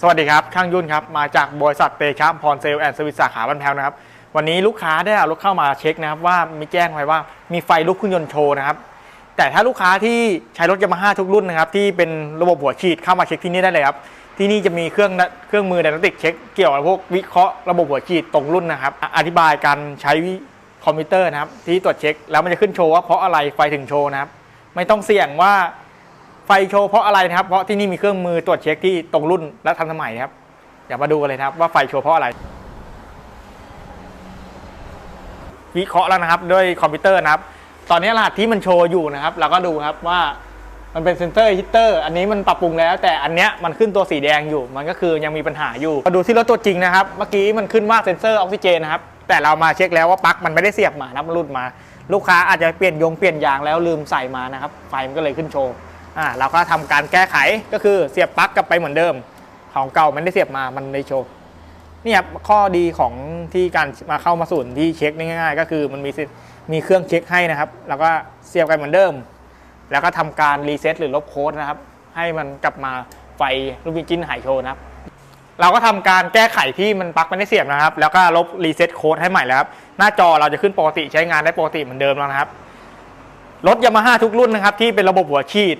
สวัสดีครับ ข้างยุ่นครับ มาจากบริษัทเตชะพรเซลแอนด์สวิสสาขาบันแพวนะครับ วันนี้ลูกค้าได้เอารถเข้ามาเช็คนะครับ ว่ามีแจ้งไว้ว่ามีไฟลุกเครื่องยนต์โชว์นะครับ แต่ถ้าลูกค้าที่ใช้รถยามาฮ่าทุกรุ่นนะครับ ที่เป็นระบบหัวฉีดเข้ามาเช็คที่นี่ได้เลยครับ ที่นี่จะมีเครื่องเครื่องมือไดนาติกเช็คเกี่ยวกับพวกวิเคราะห์ระบบหัวฉีดตรงรุ่นนะครับออธิบายการใช้คอมพิวเตอร์นะครับที่ตรวจเช็คแล้วมันจะขึ้นโชว์ว่าเพราะอะไรไฟถึงโชว์นะครับ ไม่ต้องเสี่ยงว่า ไฟโชว์เพราะอะไรนะครับ เพราะที่นี่มีเครื่องมือตรวจเช็คที่ตรงรุ่นและทันสมัยนะครับเดี๋ยวมาดูกันเลยนะครับว่าไฟโชว์เพราะอะไร วิเคราะห์แล้วนะครับด้วยคอมพิวเตอร์นะครับ ตอนนี้รหัสที่มันโชว์อยู่นะครับ เราก็ดูครับว่ามันเป็นเซนเซอร์ฮิตเตอร์อันนี้มันปรับปรุงแล้ว แต่อันเนี้ยมันขึ้นตัวสีแดงอยู่ มันก็คือยังมีปัญหาอยู่มาดูที่รถตัวจริงนะครับ เมื่อกี้มันขึ้นว่าเซนเซอร์ออกซิเจนนะครับแต่เรามาเช็คแล้วว่าปลั๊กมันไม่ได้เสียบมานะครับมันหลุดมา ลูกค้าอาจจะเปลี่ยนยงเปลี่ยนยางแล้วลืมใส่มานะครับไฟมันก็เลยขึ้นโชว์ อ่าเราก็ทำการแก้ไขก็คือเสียบปลั๊กกลับไปเหมือนเดิม ของเก่ามันได้เสียบมามันเลยโชว์นี่ครับข้อดีของที่การมาเข้ามาศูนย์ที่เช็คง่ายๆ ก็คือมันมีมีเครื่องเช็คให้นะครับ แล้วก็เสียบกันเหมือนเดิม แล้วก็ทำการรีเซ็ตหรือลบโค้ดนะครับ ให้มันกลับมาไฟลูกบิจินหายโชว์นะครับ เราก็ทำการแก้ไขที่มันปลั๊กไม่ได้เสียบนะครับ แล้วก็ลบรีเซ็ตโค้ดให้ใหม่แล้วครับหน้าจอเราจะขึ้นปกติใช้งานได้ปกติเหมือนเดิมแล้วนะครับรถยามาฮ่าทุกรุ่นนะครับที่เป็นระบบหัวฉีด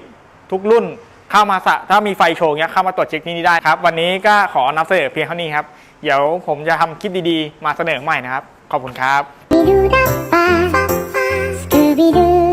ทุกรุ่นเข้ามาสะถ้ามีไฟโชว์เนี้ยเข้ามาตรวจเช็คที่นี่ได้ครับ วันนี้ก็ขอนำเสนอเพียงเท่านี้ครับ เดี๋ยวผมจะทำคลิปดีๆ มาเสนอใหม่นะครับ ขอบคุณครับビ